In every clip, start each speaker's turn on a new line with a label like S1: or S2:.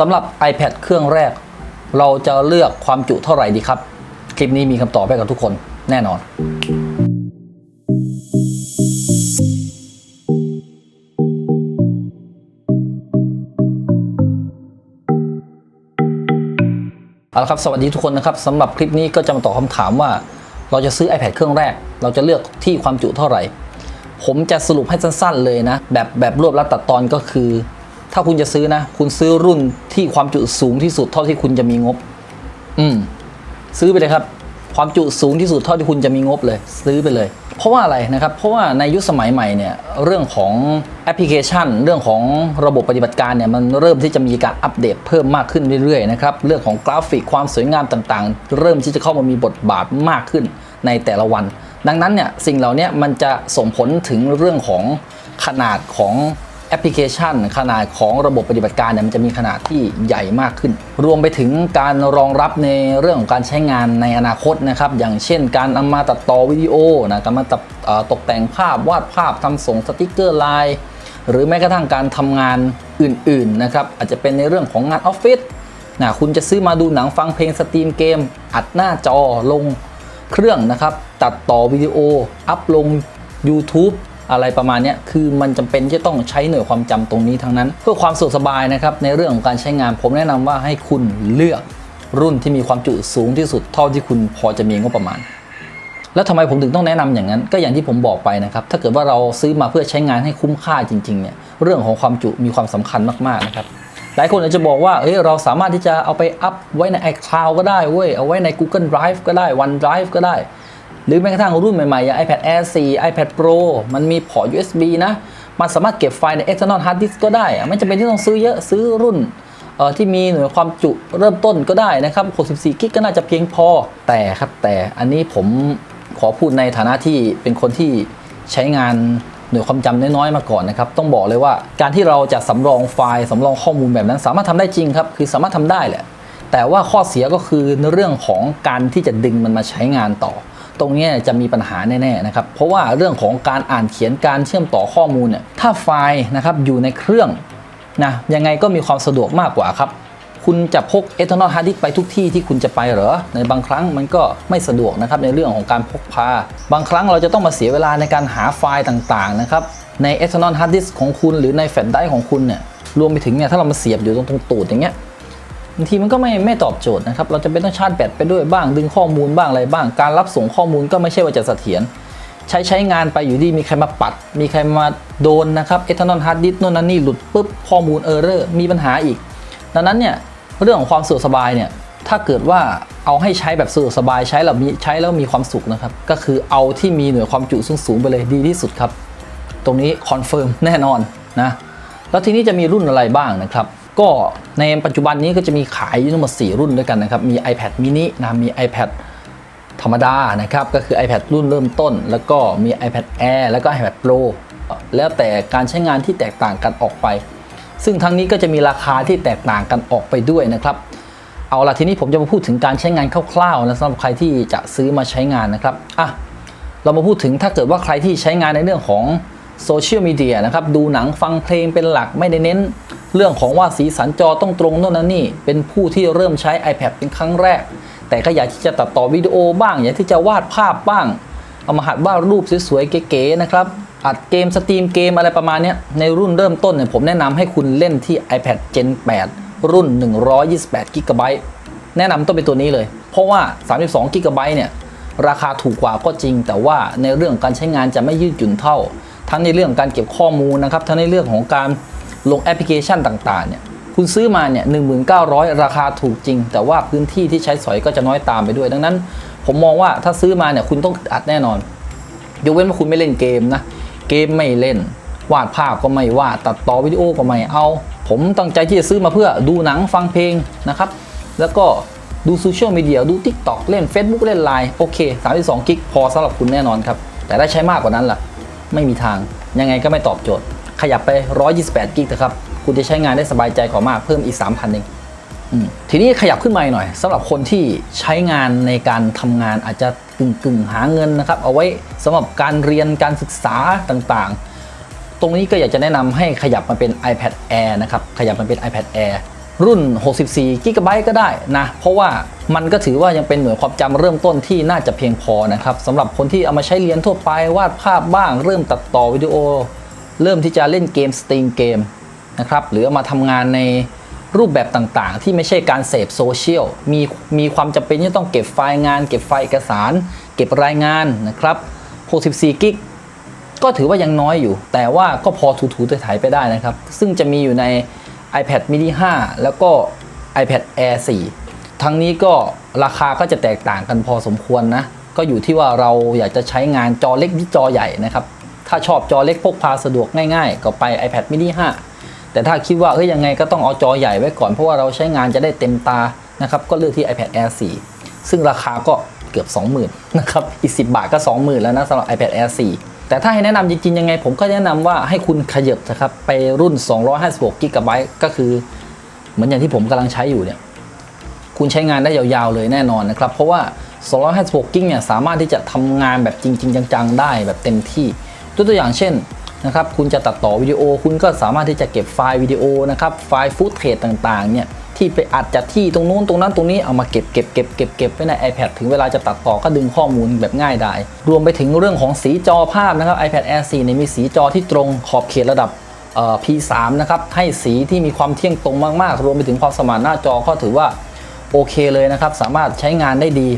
S1: สำหรับ iPad เครื่องแรก เราจะเลือกความจุเท่าไหร่ดีครับ คลิปนี้มีคำตอบให้กับทุกคนแน่นอน เอาละครับ สวัสดีทุกคนนะครับสำหรับคลิปนี้ก็จะมาตอบคำถามว่า เราจะซื้อ iPad เครื่องแรก เราจะเลือกที่ความจุเท่าไหร่ ผมจะสรุปให้สั้นๆเลยนะ แบบแบบรวบรัดตัดตอนก็คือ ถ้าคุณจะซื้อนะ คุณซื้อรุ่นที่ความจุสูงที่สุดเท่าที่คุณจะมีงบ อืม ซื้อไปเลยครับ ความจุสูงที่สุดเท่าที่คุณจะมีงบเลย ซื้อไปเลย เพราะว่าอะไรนะครับ เพราะว่าในยุคสมัยใหม่เนี่ย เรื่องของแอปพลิเคชัน เรื่องของระบบปฏิบัติการเนี่ย มันเริ่มที่จะมีการอัปเดตเพิ่มมากขึ้นเรื่อยๆนะครับ เรื่องของกราฟิกความสวยงามต่างๆ เริ่มที่จะเข้ามามีบทบาทมากขึ้นในแต่ละวัน ดังนั้นเนี่ย สิ่งเหล่านี้มันจะส่งผลถึงเรื่องของขนาดของ แอปพลิเคชัน ขนาดของระบบปฏิบัติการเนี่ยมันจะมีขนาดที่ใหญ่มากขึ้น รวมไปถึงการรองรับในเรื่องของการใช้งานในอนาคตนะครับ อย่างเช่น การนำมาตัดต่อวิดีโอนะการมาตัดตกแต่งภาพวาดภาพทำส่งสติกเกอร์ไลน์หรือแม้กระทั่งการทำงานอื่นๆนะครับอาจจะเป็นในเรื่องของงานออฟฟิศนะคุณจะซื้อมาดูหนังฟังเพลงสตรีมเกม อัดหน้าจอลงเครื่องนะครับ ตัดต่อวิดีโอ อัพลง YouTube อะไรประมาณนี้คือมันจำเป็นที่ต้องใช้หน่วยความจำตรงนี้ทั้งนั้น เพื่อความสะดวกสบายนะครับในเรื่องของการใช้งานผมแนะนำว่าให้คุณเลือกรุ่นที่มีความจุสูงที่สุดเท่าที่คุณพอจะมีงบประมาณ แล้วทำไมผมถึงต้องแนะนำอย่างนั้น ก็อย่างที่ผมบอกไปนะครับ ถ้าเกิดว่าเราซื้อมาเพื่อใช้งานให้คุ้มค่าจริงๆเนี่ยเรื่องของความจุมีความสำคัญมากๆนะครับหลายคนอาจจะบอกว่าเอ้ยเราสามารถที่จะเอาไปอัพไว้ใน iCloud ก็ได้เว้ยเอาไว้ใน Google Drive ก็ได้ OneDrive ก็ได้ หรือแม้กระทั่งรุ่นใหม่ๆอย่าง iPad Air 4 iPad Pro มันมีพอร์ต USB นะ มันสามารถเก็บไฟล์ ใน external hard disk ก็ได้ ไม่จำเป็นที่ต้องซื้อเยอะซื้อรุ่นที่มีหน่วยความจุเริ่มต้นก็ได้นะครับ 64 กิกก็น่าจะเพียงพอ แต่ครับแต่อันนี้ผมขอพูดในฐานะที่เป็นคนที่ใช้งานหน่วยความจำน้อยๆมาก่อนนะครับ ต้องบอกเลยว่าการที่เราจะสำรองไฟล์สำรองข้อมูลแบบนั้น สามารถทำได้จริงครับ คือสามารถทำได้แหละ แต่ว่าข้อเสียก็คือในเรื่องของการที่จะดึงมันมาใช้งานต่อ ตรงนี้จะมีปัญหาแน่ๆนะครับ เพราะว่าเรื่องของการอ่านเขียนการเชื่อมต่อข้อมูลเนี่ยถ้าไฟล์นะครับอยู่ในเครื่องนะยังไงก็มีความสะดวกมากกว่าครับ คุณจะพก external hard disk ไปทุกที่ที่คุณจะไปเหรอ ในบางครั้งมันก็ไม่สะดวกนะครับในเรื่องของการพกพา บางครั้งเราจะต้องมาเสียเวลาในการหาไฟล์ต่างๆนะครับใน external hard disk ของคุณหรือในแฟลชไดรฟ์ของคุณเนี่ยรวมไปถึงเนี่ยถ้าเรามาเสียบอยู่ตรงตรงตูดอย่างเงี้ย บางทีมันก็ไม่ไม่ตอบโจทย์นะครับ เราจะเป็นต้องชาร์จแบตไปด้วยบ้างดึงข้อมูลบ้างอะไรบ้าง การรับส่งข้อมูลก็ไม่ใช่ว่าจะเสถียรใช้ใช้งานไปอยู่ดีมีใครมาปัด มีใครมาโดนนะครับ external hard disk นู่นนั่นนี่หลุดปุ๊บข้อมูลเออร์เรอร์มีปัญหาอีก ดังนั้นเนี่ยเรื่องของความสะดวกสบายเนี่ยถ้าเกิดว่าเอาให้ใช้แบบสะดวกสบายใช้แล้วมีใช้แล้วมีความสุขนะครับ ก็คือเอาที่มีหน่วยความจุสูงๆไปเลยดีที่สุดครับ ตรงนี้คอนเฟิร์มแน่นอนนะแล้วทีนี้จะมีรุ่นอะไรบ้างนะครับ ก็ในปัจจุบันนี้ก็จะมีขายอยู่ทั้งหมด4 รุ่นด้วยกันนะครับ มี iPad mini นะมี iPad ธรรมดานะครับ ก็คือ iPad รุ่นเริ่มต้น แล้วก็มี iPad Air แล้วก็ iPad Pro แล้วแต่การใช้งานที่แตกต่างกันออกไป ซึ่งทั้งนี้ก็จะมีราคาที่แตกต่างกันออกไปด้วยนะครับ เอาละทีนี้ผมจะมาพูดถึงการใช้งานคร่าวๆนะสำหรับใครที่จะซื้อมาใช้งานนะครับอะเรามาพูดถึงถ้าเกิดว่าใครที่ใช้งานในเรื่องของโซเชียลมีเดียนะครับ ดูหนังฟังเพลงเป็นหลักไม่ได้เน้น เรื่องของว่าสีสันจอต้องตรงโน่นนั่นนี่ เป็นผู้ที่เริ่มใช้ iPad เป็นครั้งแรก แต่ก็อยากที่จะตัดต่อวิดีโอบ้าง อยากที่จะวาดภาพบ้าง เอามาหัดวาดรูปสวยๆเก๋ๆนะครับ อัดเกมสตรีมเกมอะไรประมาณนี้ในรุ่นเริ่มต้นเนี่ยผมแนะนำให้คุณเล่นที่ iPad Gen 8 รุ่น 128 g b แนะนำต้องเป็นตัวนี้เลย เพราะว่า 32 g b เนี่ยราคาถูกกว่าก็จริง แต่ว่าในเรื่องการใช้งานจะไม่ยืดหยุ่นเท่า ทั้งในเรื่องการเก็บข้อมูลนะครับ ทั้งในเรื่องของการ ลงแอปพลิเคชันต่างๆเนี่ยคุณซื้อมาเนี่ย1900 ราคาถูกจริง แต่ว่าพื้นที่ที่ใช้สอยก็จะน้อยตามไปด้วย ดังนั้น ผมมองว่าถ้าซื้อมาเนี่ยคุณต้องอัดแน่นอน ยกเว้นว่าคุณไม่เล่นเกมนะ เกมไม่เล่น วาดภาพก็ไม่วาดตัดต่อวิดีโอก็ไม่เอา ผมตั้งใจที่จะซื้อมาเพื่อดูหนังฟังเพลงนะครับ แล้วก็ดูโซเชียลมีเดียดู TikTok เล่น Facebook เล่น Line โอเค 32 กิกพอสำหรับคุณแน่นอนครับ แต่ถ้าใช้มากกว่านั้นล่ะ ไม่มีทางยังไงก็ไม่ตอบโจทย์ ขยับไป 128 กิกนะครับ คุณจะใช้งานได้สบายใจกว่ามากเพิ่มอีก 3,000เองทีนี้ขยับขึ้นมาอีกหน่อยสำหรับคนที่ใช้งานในการทำงานอาจจะกึ่งกึ่งๆหาเงินนะครับ เอาไว้สำหรับการเรียนการศึกษาต่างๆ ตรงนี้ก็อยากจะแนะนำให้ขยับมาเป็น iPad Air นะครับ ขยับมาเป็น iPad Air รุ่น 64 g b ก็ได้นะ เพราะว่ามันก็ถือว่ายังเป็นหน่วยความจำเริ่มต้นที่น่าจะเพียงพอนะครับสำหรับคนที่เอามาใช้เรียนทั่วไปวาดภาพบ้าง เริ่มตัดต่อวิดีโอ เริ่มที่จะเล่นเกมสตรีมเกมนะครับหรือมาทำงานในรูปแบบต่างๆ ที่ไม่ใช่การเสพโซเชียลมีมีความจำเป็นที่ต้องเก็บไฟล์งาน เก็บไฟล์เอกสาร เก็บรายงานนะครับ64กิกก็ถือว่ายังน้อยอยู่ แต่ว่าก็พอถูๆถ่ายไปได้นะครับ ซึ่งจะมีอยู่ใน iPad mini 5 แล้วก็ iPad Air 4 ทั้งนี้ก็ราคาก็จะแตกต่างกันพอสมควรนะ ก็อยู่ที่ว่าเราอยากจะใช้งานจอเล็กหรือจอใหญ่นะครับ ถ้าชอบจอเล็กพกพาสะดวกง่ายๆ ก็ไป iPad mini 5 แต่ถ้าคิดว่าเอ้ยยังไงก็ต้องเอาจอใหญ่ไว้ก่อนเพราะว่าเราใช้งานจะได้เต็มตานะครับก็เลือกที่ iPad Air 4 ซึ่งราคาก็เกือบ 20,000นะครับอีก 10 บาทก็ 20,000 แล้วนะสำหรับ iPad Air 4 แต่ถ้าให้แนะนำจริงๆยังไง ผมก็แนะนำว่าให้คุณขยับนะครับไปรุ่น 256 g b ก็คือ เหมือนอย่างที่ผมกำลังใช้อยู่เนี่ยคุณใช้งานได้ยาวๆเลยแน่นอนนะครับ เพราะว่า 256กิกเนี่ยสามารถที่จะทำงานแบบจริง ๆ จัง ๆ ได้แบบเต็มที่ ตัวตัวอย่างเช่นนะครับคุณจะตัดต่อวิดีโอ คุณก็สามารถที่จะเก็บไฟล์วิดีโอนะครับไฟล์ฟุตเทจต่างๆเนี่ยที่ไปอัดจากที่ตรงนู้นตรงนั้นตรงนี้เอามาเก็บเก็บเก็บเก็บเก็บไว้ใน iPad ถึงเวลาจะตัดต่อก็ดึงข้อมูลแบบง่ายได้ รวมไปถึงเรื่องของสีจอภาพนะครับ iPad Air 4เนี่ยมีสีจอที่ตรงขอบเขตระดับ P3 นะครับให้สีที่มีความเที่ยงตรงมากๆ รวมไปถึงความสมานหน้าจอก็ถือว่าโอเคเลยนะครับ สามารถใช้งานได้ดี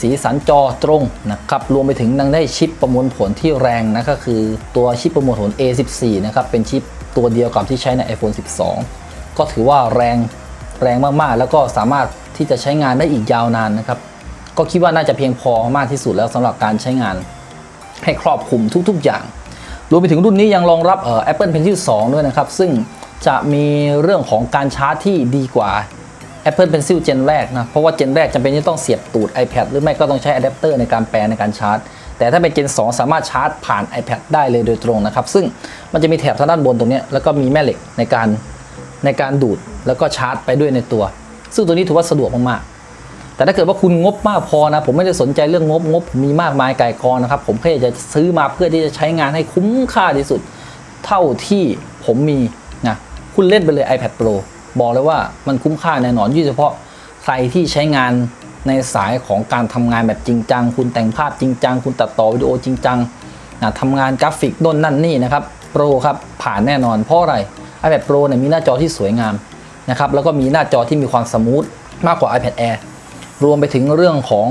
S1: สีสันจอตรงนะครับรวมไปถึงยังได้ชิปประมวลผลที่แรงนะก็คือตัวชิปประมวลผล A14 นะครับเป็นชิปตัวเดียวกับที่ใช้ใน iPhone 12 ก็ถือว่าแรงแรงมากๆ แล้วก็สามารถที่จะใช้งานได้อีกยาวนานนะครับ ก็คิดว่าน่าจะเพียงพอมากที่สุดแล้วสำหรับการใช้งาน ให้ครอบคลุมทุกๆอย่าง รวมไปถึงรุ่นนี้ยังรองรับเอ่อ Apple Pencil 2 ด้วยนะครับ ซึ่งจะมีเรื่องของการชาร์จที่ดีกว่า Apple Pencil เจนแรกนะ เพราะว่าเจนแรกจำเป็นที่ต้องเสียบตูด iPad หรือไม่ก็ต้องใช้อะแดปเตอร์ในการแปลในการชาร์จ แต่ถ้าเป็นเจน 2 สามารถชาร์จผ่าน iPad ได้เลยโดยตรงนะครับ ซึ่งมันจะมีแถบทางด้านบนตรงนี้ แล้วก็มีแม่เหล็กในการในการดูดแล้วก็ชาร์จไปด้วยในตัว ซึ่งตัวนี้ถือว่าสะดวกมากๆ แต่ถ้าเกิดว่าคุณงบมากพอนะ ผมไม่ได้สนใจเรื่องงบงบผมมีมากมายไก่กองนะครับ ผมแค่อยากจะซื้อมาเพื่อที่จะใช้งานให้คุ้มค่าที่สุด เท่าที่ผมมีนะคุณเล่นไปเลย iPad Pro บอกเลยว่ามันคุ้มค่าแน่นอนยิ่งเฉพาะใครที่ใช้งานในสายของการทำงานแบบจริงจัง คุณแต่งภาพจริงจัง คุณตัดต่อวิดีโอจริงจังนะทำงานกราฟิกโน่นนั่นนี่นะครับ Pro ครับผ่านแน่นอนเพราะอะไร iPad Pro เนี่ยมีหน้าจอที่สวยงามนะครับแล้วก็มีหน้าจอที่มีความสมูทมากกว่า iPad Air รวมไปถึงเรื่องของ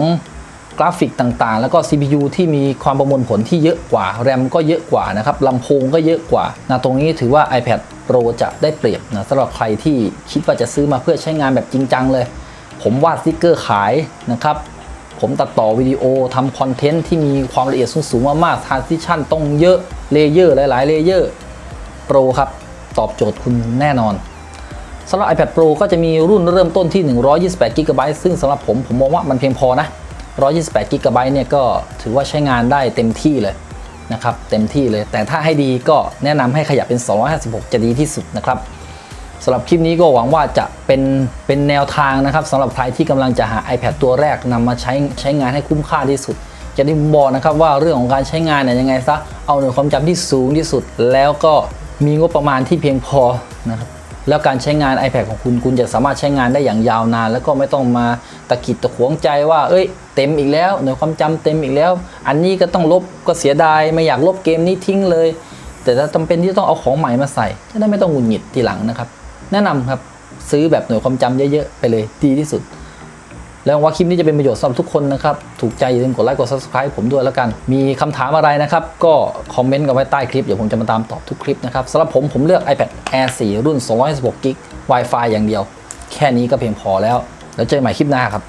S1: กราฟิกต่างๆ แล้วก็ CPU ที่มีความประมวลผลที่เยอะกว่า แรมก็เยอะกว่านะครับลำโพงก็เยอะกว่านะตรงนี้ถือว่า iPad Pro จะได้เปรียบนะสำหรับใครที่คิดว่าจะซื้อมาเพื่อใช้งานแบบจริงจังเลย ผมวาดสติกเกอร์ขายนะครับผมตัดต่อวิดีโอทำคอนเทนต์ที่มีความละเอียดสูงๆมากๆ transition ต้องเยอะเลเยอร์หลายๆเลเยอร์ Pro ครับ ตอบโจทย์คุณแน่นอนสำหรับ iPad Pro ก็จะมีรุ่นเริ่มต้นที่ 128 GB ซึ่งสำหรับผม ผมมองว่ามันเพียงพอนะ 128 GB เนี่ยก็ถือว่าใช้งานได้เต็มที่เลยนะครับเต็มที่เลย แต่ถ้าให้ดีก็แนะนำให้ขยับเป็น 256 จะดีที่สุดนะครับสำหรับคลิปนี้ก็หวังว่าจะเป็นเป็นแนวทางนะครับสำหรับใครที่กำลังจะหา iPad ตัวแรกนำมาใช้ใช้งานให้คุ้มค่าที่สุด จะได้บอกนะครับว่าเรื่องของการใช้งานเนี่ยยังไงซะเอาหน่วยความจำที่สูงที่สุด แล้วก็มีงบประมาณที่เพียงพอนะครับ แล้วการใช้งาน iPad ของคุณคุณจะสามารถใช้งานได้อย่างยาวนาน แล้วก็ไม่ต้องมาตะกิดตะขวงใจว่า เอ้ย เต็มอีกแล้วหน่วยความจำเต็มอีกแล้ว อันนี้ก็ต้องลบก็เสียดายไม่อยากลบเกมนี้ทิ้งเลย แต่ถ้าจำเป็นที่ต้องเอาของใหม่มาใส่จะได้ไม่ต้องหงุดหงิดทีหลังนะครับ แนะนำครับซื้อแบบหน่วยความจำเยอะๆไปเลยดีที่สุด แล้วว่าคลิปนี้จะเป็นประโยชน์สำหรับทุกคนนะครับ ถูกใจอย่าลืมกดไลค์กด subscribe ผมด้วยแล้วกัน มีคำถามอะไรนะครับ ก็คอมเมนต์กันไว้ใต้คลิป เดี๋ยวผมจะมาตามตอบทุกคลิปนะครับสำหรับผมผมเลือก iPad Air 4 รุ่น256 g b Wi-Fi อย่างเดียว แค่นี้ก็เพียงพอแล้ว แล้วเจอกันใหม่คลิปหน้าครับ